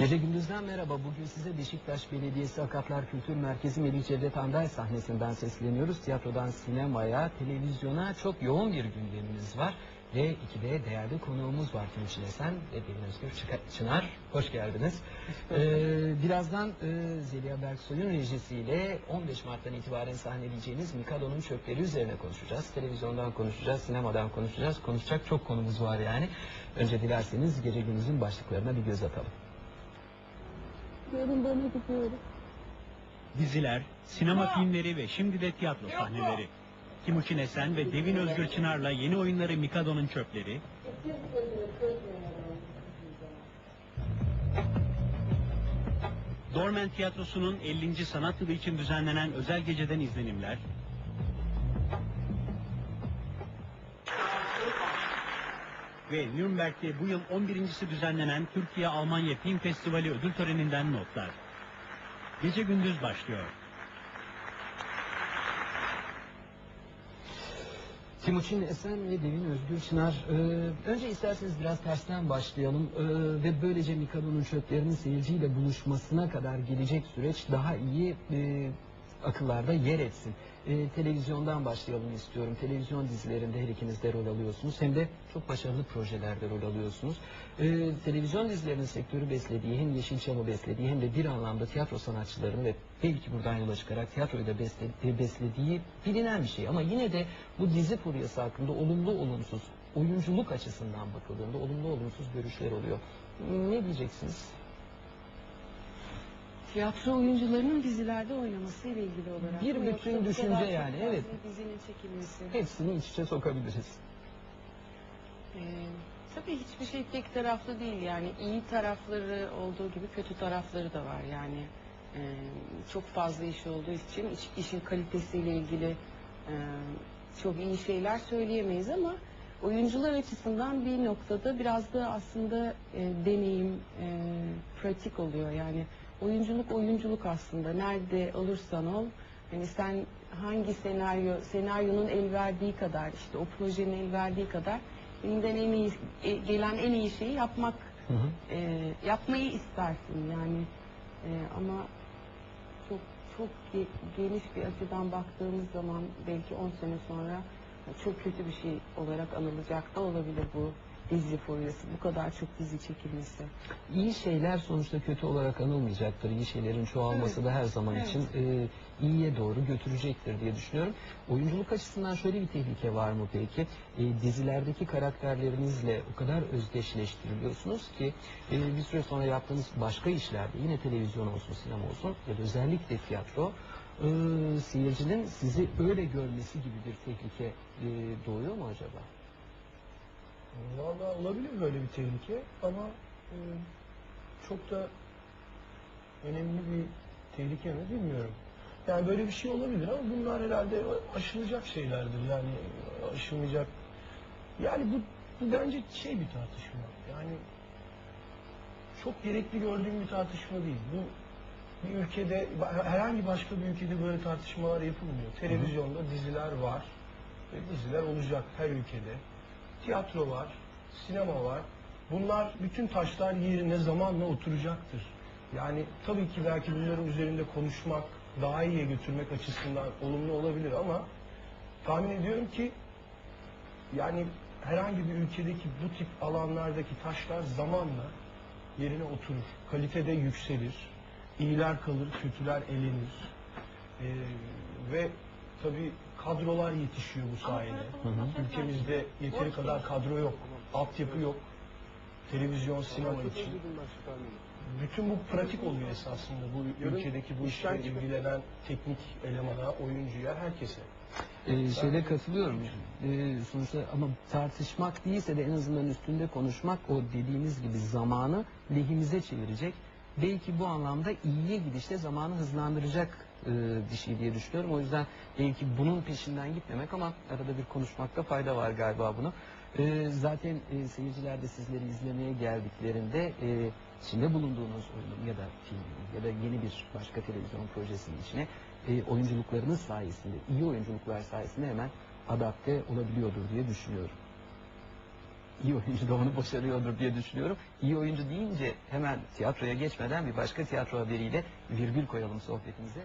Gece gündüzden merhaba. Bugün size Beşiktaş Belediyesi Akatlar Kültür Merkezi Melih Cevdet Anday sahnesinden sesleniyoruz. Tiyatrodan sinemaya, televizyona çok yoğun bir gündemimiz var. Ve iki de değerli konuğumuz var Timuçin Esen ve Devin Özgür Çınar. Hoş geldiniz. Ee, birazdan e, Zeliha Berksoy'un rejisiyle 15 Mart'tan itibaren sahneleyeceğiniz Mikado'nun çöpleri üzerine konuşacağız. Televizyondan konuşacağız, sinemadan konuşacağız. Konuşacak çok konumuz var yani. Önce dilerseniz gece gündüzün başlıklarına bir göz atalım. Bana gidiyorum. Diziler, sinema filmleri ve şimdi de tiyatro sahneleri. Timuçin Esen ve Devin Özgür Çınar'la yeni oyunları Mikado'nun Çöpleri, Dormen Tiyatrosu'nun 50. sanat yılı için düzenlenen özel geceden izlenimler, ve Nürnberg'de bu yıl 11.si düzenlenen Türkiye-Almanya Film Festivali ödül töreninden notlar. Gece gündüz başlıyor. Timuçin Esen ve Devin Özgür Çınar. Ee, önce isterseniz biraz tersten başlayalım Ee, ve böylece Mikado'nun çöplerinin seyirciyle buluşmasına kadar gelecek süreç daha iyi e, akıllarda yer etsin. Ee, televizyondan başlayalım istiyorum. Televizyon dizilerinde her ikiniz de rol alıyorsunuz. Hem de çok başarılı projelerde rol alıyorsunuz. Ee, televizyon dizilerinin sektörü beslediği, hem Yeşilçam'ı beslediği hem de bir anlamda tiyatro sanatçılarını ve belki buradan yola çıkarak tiyatroyu da besle- beslediği bilinen bir şey. Ama yine de bu dizi furyası hakkında olumlu olumsuz, oyunculuk açısından bakıldığında olumlu olumsuz görüşler oluyor. Ne diyeceksiniz? Tiyatro oyuncularının dizilerde oynaması ile ilgili olarak. Bir bütün düşünce yani, evet. Dizinin çekilmesi. Hepsini iç içe sokabiliriz. Ee, tabii hiçbir şey tek taraflı değil yani iyi tarafları olduğu gibi kötü tarafları da var yani e, çok fazla iş olduğu için iş- işin kalitesiyle ilgili e, çok iyi şeyler söyleyemeyiz ama oyuncular açısından bir noktada biraz da aslında e, deneyim e, pratik oluyor yani oyunculuk oyunculuk aslında. Nerede olursan ol. Yani sen hangi senaryo senaryonun el verdiği kadar işte o projenin el verdiği kadar elinden en iyi e, gelen en iyi şeyi yapmak Hı hı. e, yapmayı istersin yani. E, ama çok çok ge- geniş bir açıdan baktığımız zaman belki 10 sene sonra çok kötü bir şey olarak anılacak da olabilir bu dizi furyası bu kadar çok dizi çekilmesi. İyi şeyler sonuçta kötü olarak anılmayacaktır. İyi şeylerin çoğalması da her zaman Evet. için e, iyiye doğru götürecektir diye düşünüyorum. Oyunculuk açısından şöyle bir tehlike var mı peki? E, dizilerdeki karakterlerinizle o kadar özdeşleştiriliyorsunuz ki e, bir süre sonra yaptığınız başka işlerde yine televizyon olsun, sinema olsun ya da özellikle tiyatro e, seyircinin sizi öyle görmesi gibi bir tehlike e, doğuyor mu acaba? Valla olabilir böyle bir tehlike ama e, çok da önemli bir tehlike mi bilmiyorum. Yani böyle bir şey olabilir ama bunlar herhalde aşılacak şeylerdir. Yani aşılmayacak. Yani bu, bu bence şey bir tartışma. Yani çok gerekli gördüğüm bir tartışma değil. Bu bir ülkede herhangi başka bir ülkede böyle tartışmalar yapılmıyor. Televizyonda diziler var ve diziler olacak her ülkede. Tiyatro var, sinema var. Bunlar bütün taşlar yerine zamanla oturacaktır. Yani tabii ki belki bunların üzerinde konuşmak, daha iyiye götürmek açısından olumlu olabilir ama tahmin ediyorum ki yani herhangi bir ülkedeki bu tip alanlardaki taşlar zamanla yerine oturur. Kalitede yükselir. İyiler kalır, kötüler elenir. Ee, ve tabii kadrolar yetişiyor bu sayede. Hı hı. Ülkemizde yeteri kadar kadro yok. Altyapı yok. Televizyon, sinema için. Bütün bu pratik oluyor esasında bu ülkedeki bu işle ilgilenen teknik elemana, oyuncuya, herkese. Ee, şeyle katılıyorum. Ee, sonuçta ama tartışmak değilse de en azından üstünde konuşmak o dediğiniz gibi zamanı lehimize çevirecek. Belki bu anlamda iyiye gidişte zamanı hızlandıracak e, bir şey diye düşünüyorum. O yüzden belki bunun peşinden gitmemek ama arada bir konuşmakta fayda var galiba bunu. Ee, zaten e, seyirciler de sizleri izlemeye geldiklerinde e, içinde bulunduğunuz oyunun ya da filmin ya da yeni bir başka televizyon projesinin içine e, oyunculuklarınız sayesinde, iyi oyunculuklar sayesinde hemen adapte olabiliyordur diye düşünüyorum. iyi oyuncu da onu başarıyordur diye düşünüyorum. İyi oyuncu deyince hemen tiyatroya geçmeden bir başka tiyatro haberiyle virgül koyalım sohbetimize.